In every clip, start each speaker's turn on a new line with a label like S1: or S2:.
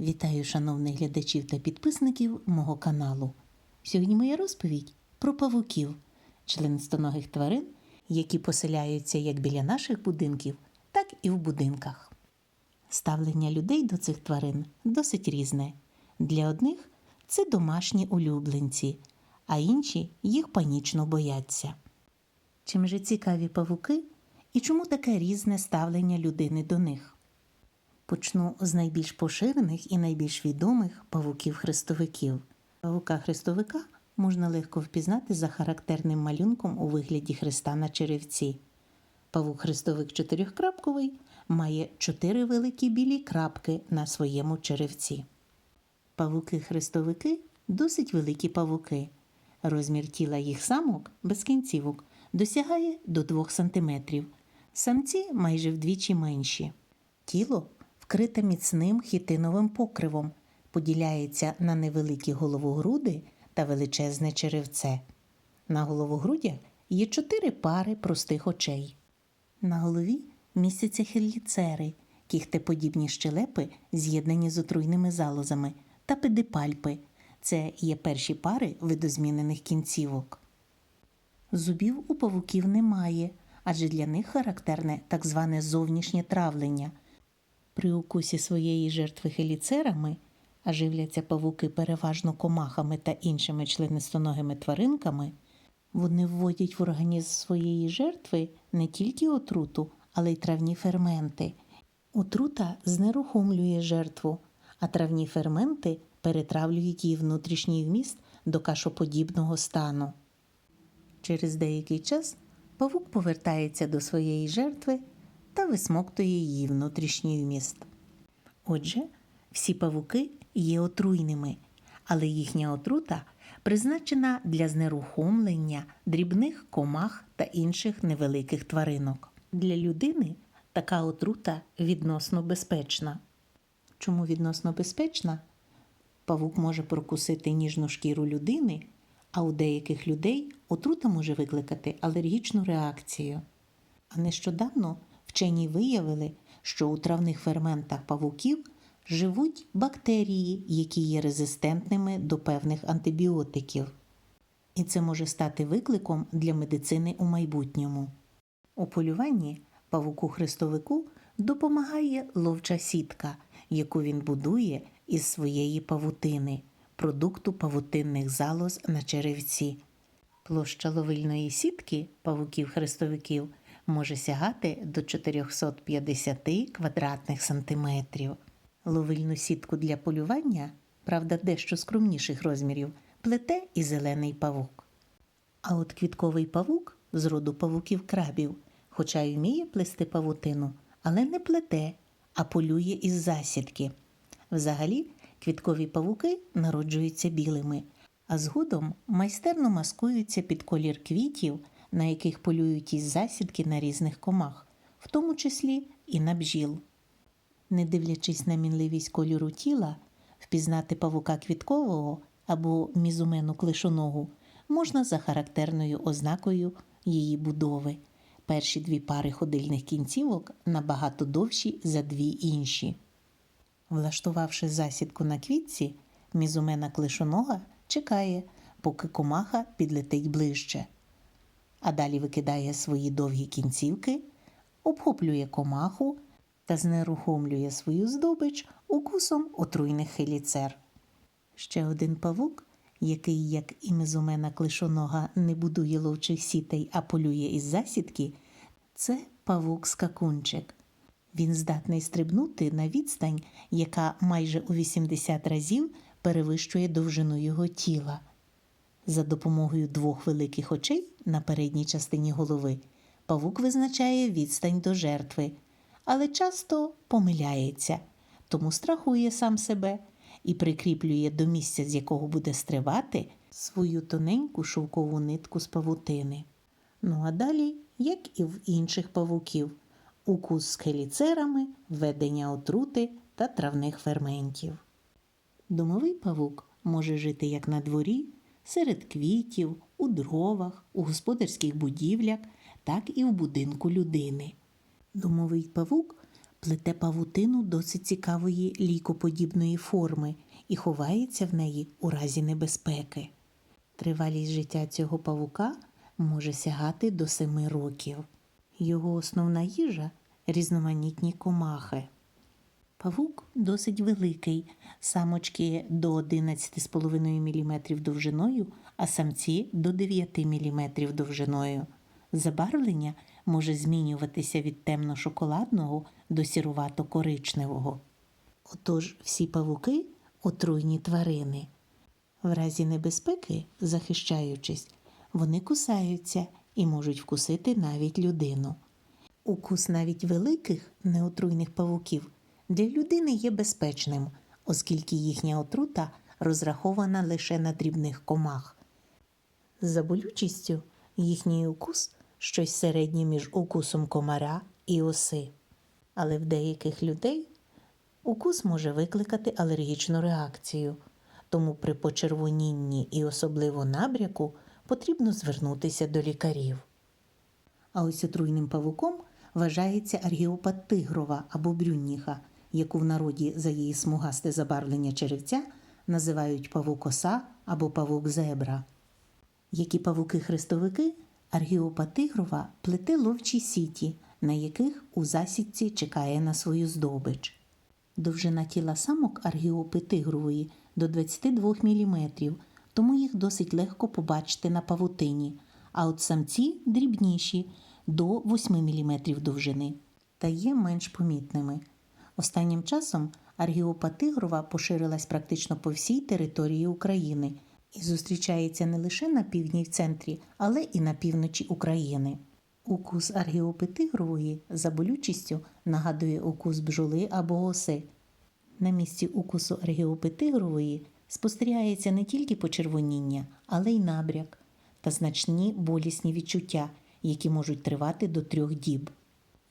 S1: Вітаю шановних глядачів та підписників мого каналу. Сьогодні моя розповідь про павуків, членистоногих тварин, які поселяються як біля наших будинків, так і в будинках. Ставлення людей до цих тварин досить різне. Для одних це домашні улюбленці, а інші їх панічно бояться. Чим же цікаві павуки і чому таке різне ставлення людини до них? Почну з найбільш поширених і найбільш відомих павуків-хрестовиків. Павука-хрестовика можна легко впізнати за характерним малюнком у вигляді хреста на черевці. Павук-хрестовик чотирьохкрапковий має чотири великі білі крапки на своєму черевці. Павуки-хрестовики досить великі павуки. Розмір тіла їх самок без кінцівок досягає до 2 см. Самці майже вдвічі менші. Тіло вкрите міцним хітиновим покривом, поділяється на невеликі головогруди та величезне черевце. На головогрудях є чотири пари простих очей. На голові містяться хеліцери, кіхтеподібні щелепи, з'єднані з отруйними залозами, та педипальпи. Це є перші пари видозмінених кінцівок. Зубів у павуків немає, адже для них характерне так зване зовнішнє травлення. При укусі своєї жертви хеліцерами, а живляться павуки переважно комахами та іншими членистоногими тваринками, вони вводять в організм своєї жертви не тільки отруту, але й травні ферменти. Отрута знерухомлює жертву, а травні ферменти перетравлюють її внутрішній вміст до кашоподібного стану. Через деякий час павук повертається до своєї жертви та висмоктує її внутрішній вміст. Отже, всі павуки є отруйними, але їхня отрута призначена для знерухомлення дрібних комах та інших невеликих тваринок. Для людини така отрута відносно безпечна. Чому відносно безпечна? Павук може прокусити ніжну шкіру людини, а у деяких людей отрута може викликати алергічну реакцію. А нещодавно вчені виявили, що у травних ферментах павуків живуть бактерії, які є резистентними до певних антибіотиків. І це може стати викликом для медицини у майбутньому. У полюванні павуку-хрестовику допомагає ловча сітка, яку він будує із своєї павутини, продукту павутинних залоз на черевці. Площа ловильної сітки павуків-хрестовиків може сягати до 450 квадратних сантиметрів. Ловильну сітку для полювання, правда, дещо скромніших розмірів, плете і зелений павук. А от квітковий павук з роду павуків крабів, хоча й вміє плести павутину, але не плете, а полює із засідки. Взагалі, квіткові павуки народжуються білими, а згодом майстерно маскуються під колір квітів, на яких полюють із засідки на різних комах, в тому числі і на бджіл. Не дивлячись на мінливість кольору тіла, впізнати павука квіткового або мізумену клишоногу можна за характерною ознакою її будови. Перші дві пари ходильних кінцівок набагато довші за дві інші. Влаштувавши засідку на квітці, мізумена клишонога чекає, поки комаха підлетить ближче, а далі викидає свої довгі кінцівки, обхоплює комаху та знерухомлює свою здобич укусом отруйних хеліцер. Ще один павук, який, як і мезумена клишонога, не будує ловчих сітей, а полює із засідки, це павук-скакунчик. Він здатний стрибнути на відстань, яка майже у 80 разів перевищує довжину його тіла. За допомогою двох великих очей на передній частині голови павук визначає відстань до жертви, але часто помиляється, тому страхує сам себе і прикріплює до місця, з якого буде стрибати, свою тоненьку шовкову нитку з павутини. Ну а далі, як і в інших павуків, укус з хеліцерами, введення отрути та травних ферментів. Домовий павук може жити як на дворі, серед квітів, у дровах, у господарських будівлях, так і в будинку людини. Домовий павук плете павутину досить цікавої лійкоподібної форми і ховається в неї у разі небезпеки. Тривалість життя цього павука може сягати до семи років. Його основна їжа різноманітні комахи. Павук досить великий, самочки до 11,5 мм довжиною, а самці до 9 мм довжиною. Забарвлення може змінюватися від темно-шоколадного до сірувато-коричневого. Отож, всі павуки отруйні тварини. В разі небезпеки, захищаючись, вони кусаються і можуть вкусити навіть людину. Укус навіть великих неотруйних павуків для людини є безпечним, оскільки їхня отрута розрахована лише на дрібних комах. За болючістю їхній укус щось середнє між укусом комара і оси. Але в деяких людей укус може викликати алергічну реакцію, тому при почервонінні і особливо набряку потрібно звернутися до лікарів. А ось отруйним павуком вважається аргіопат тигрова або брюнніха, яку в народі за її смугасте забарвлення черевця називають павук оса або павук зебра. Які павуки-хрестовики, аргіопа тигрова плете ловчі сіті, на яких у засідці чекає на свою здобич. Довжина тіла самок аргіопи тигрової до 22 мм, тому їх досить легко побачити на павутині, а от самці дрібніші до 8 мм довжини та є менш помітними. Останнім часом аргіопа тигрова поширилась практично по всій території України і зустрічається не лише на півдні в центрі, але і на півночі України. Укус аргіопи тигрової за болючістю нагадує укус бджоли або оси. На місці укусу аргіопи тигрової спостерігається не тільки почервоніння, але й набряк та значні болісні відчуття, які можуть тривати до трьох діб.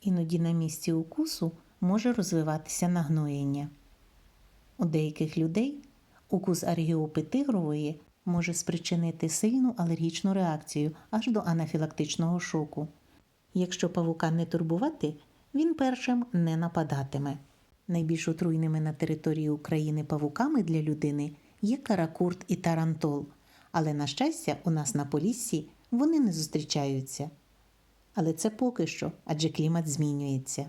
S1: Іноді на місці укусу може розвиватися нагноєння. У деяких людей укус аргіопи тигрової може спричинити сильну алергічну реакцію аж до анафілактичного шоку. Якщо павука не турбувати, він першим не нападатиме. Найбільш отруйними на території України павуками для людини є каракурт і тарантол, але, на щастя, у нас на Поліссі вони не зустрічаються. Але це поки що, адже клімат змінюється.